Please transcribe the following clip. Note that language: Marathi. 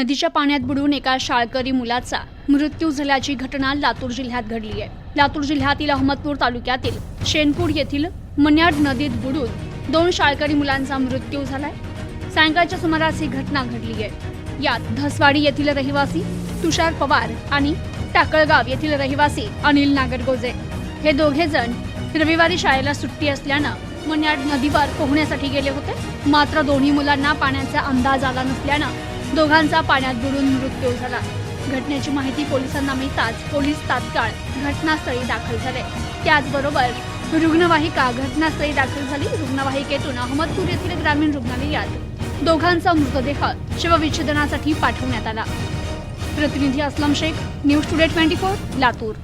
नदीच्या पाण्यात बुडून एका शाळकरी मुलाचा मृत्यू झाल्याची घटना लातूर जिल्ह्यात घडली आहे. लातूर जिल्ह्यातील अहमदपूर तालुक्यातील शेनपूर येथील मन्याड नदीत बुडून दोन शाळकरी मुलांचा मृत्यू झालाय. सायंकाळच्या सुमारास ही घटना घडली आहे. यात धसवाडी येथील रहिवासी तुषार पवार आणि टाकळगाव येथील रहिवासी अनिल नागरगोजे. हे दोघे जण रविवारी शाळेला सुट्टी असल्यानं मन्याड नदीवर पोहण्यासाठी गेले होते. मात्र दोन्ही मुलांना पाण्याचा अंदाज आला नसल्यानं दोघांचा पाण्यात बुडून मृत्यू झाला. घटनेची माहिती पोलिसांना मिळताच पोलीस तात्काळ घटनास्थळी दाखल झाले. त्याचबरोबर रुग्णवाहिका घटनास्थळी दाखल झाली. रुग्णवाहिकेतून अहमदपूर येथील ग्रामीण रुग्णालयात दोघांचा मृतदेह शवविच्छेदनासाठी पाठवण्यात आला. प्रतिनिधी Aslam Shaikh news today twenty four Latur.